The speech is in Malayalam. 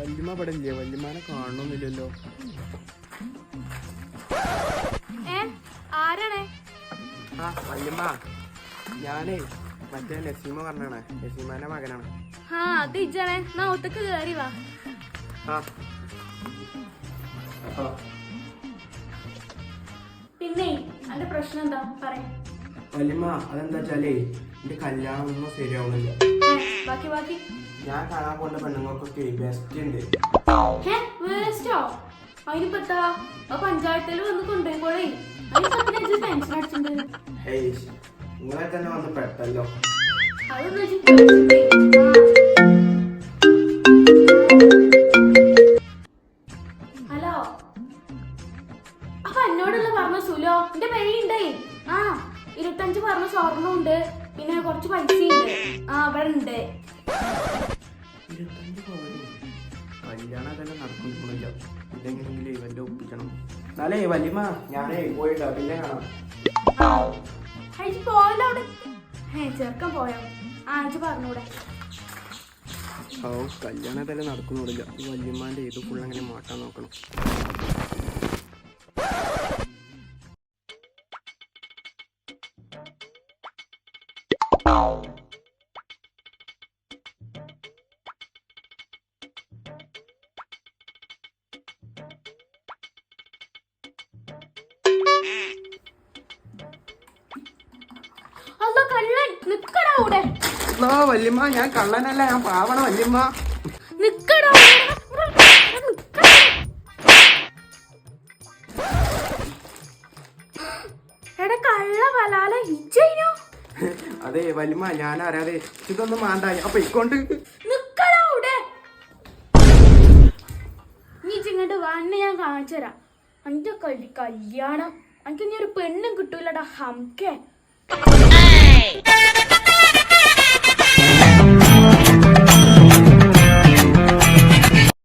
വല്യമ്മ ഇവിടെ ഇല്ലേ വല്യമ്മനെ കാണണമെന്നില്ലല്ലോ ആരാണ്? ആ വല്യമ്മ. ഞാനേ മറ്റേ നസീമ പറഞ്ഞാണ്. നസീമാന്റെ മകനാണ്. ആ അത് ഇജ്ജാണേ. നാ ഒത്തക്ക് കേറി വാ. പിന്നെ അന്റെ പ്രശ്നം എന്താ? പറയ. വല്യമ്മ അതെന്താ വെച്ചാലേ എന്റെ കല്യാണം ഒന്നും ശരിയാവണില്ല. ബാക്കി ബാക്കി. ഞാൻ കാണാൻ പോകുന്ന പെണ്ണുങ്ങൾക്കൊക്കെ ബെസ്റ്റ് ഉണ്ട്. വേസ്റ്റോ പഞ്ചായത്തിൽ വന്ന് കൊണ്ടുപോയിക്കോളേ. അതിന് ടെൻഷൻ അടിച്ചിട്ടുണ്ട് ഹേയ് നിങ്ങളെ തന്നെ വന്ന് പെട്ടല്ലോ. ഹലോ? അപ്പൊ എന്നോടുള്ള പറഞ്ഞ സുലോ? എന്റെ പേരുണ്ടേ ഇരുപത്തഞ്ച് പറഞ്ഞ സ്വർണം ഉണ്ട്. പിന്നെ കുറച്ച് പൈസയുണ്ട് ആ അവിടെ ഉണ്ട്. ഇരുപത്തഞ്ച് പവനോ? കല്യാണം തന്നെ നടക്കുന്നില്ല. ഇതെങ്ങനെയെങ്കിലും ഇവന്റെ ഒപ്പിക്കണം. എന്നാലേ വല്യമ്മ ഞാനേ പോയിട്ടാ പിന്നെ കാണാം. അയച്ച് പോയല്ലോ അവിടെ. ഹേ ചെറുക്കൻ പോയോ? ആ അയച്ച് പറഞ്ഞൂടെ. ഓ കല്യാണം തന്നെ നടക്കുന്നില്ല. ഈ വല്യമ്മാന്റെ ഏത് ഫുള്ള് അങ്ങനെ മാറ്റാൻ നോക്കണം. വല്യമ്മ ഞാൻ കള്ളനല്ല ഞാൻ പാവണ വല്യമ്മ നിക്കടാ അവിടെ. നിക്കടാ. എടാ കള്ള വലാല ഇജ്ജയിനോ അതെ വലിമ ഞാൻ അറിയാതെ ഇതൊന്നും വേണ്ട അപ്പൊ ഇക്കൊണ്ട് നീ ഇങ്ങോട്ട് വന്ന് ഞാൻ കാണിച്ചു തരാം. അന്റെ കല്യാണം. എനിക്ക് ഇനി ഒരു പെണ്ണും കിട്ടൂലടാ ഹംകെ